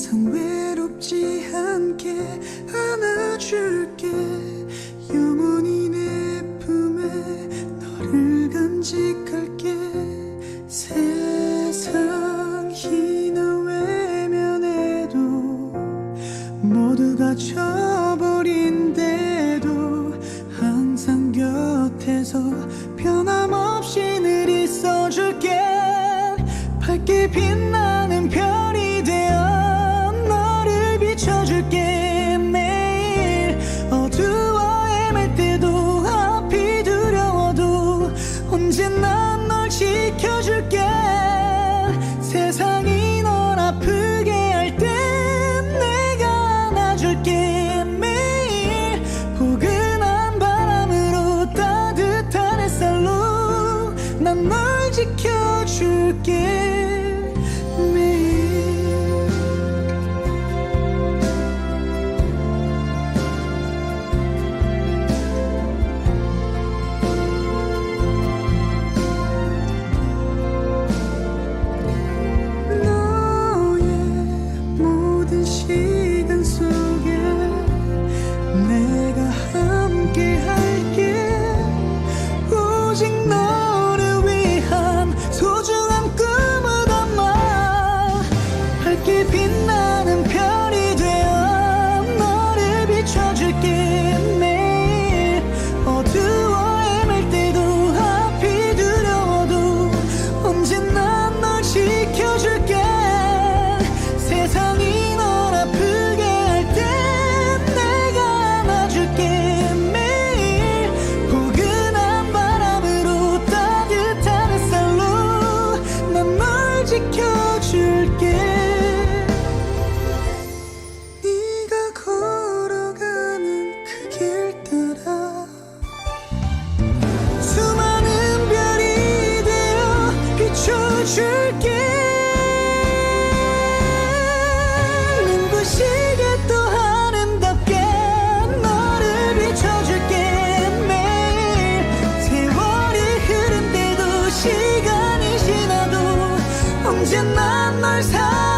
세상 외롭지 않게 안아줄게. 영원히 내 품에 너를 간직할게. 세상이 나 외면해도 모두가 져버린데도 항상 곁에서 변함없이 늘 있어줄게. 밝게 빛나는 별이 되어 줄게 매일 어두워 헤맬 때도 앞이 두려워도 언제나 널 지켜줄게. 세상이 널 아프게 할 땐 내가 안아줄게. 매일 포근한 바람으로 따뜻한 햇살로 난 널 지켜줄게 줄게. 눈부시게 또 아름답게 너를 비춰줄게. 매일 세월이 흐른데도 시간이 지나도 언제나 널 사랑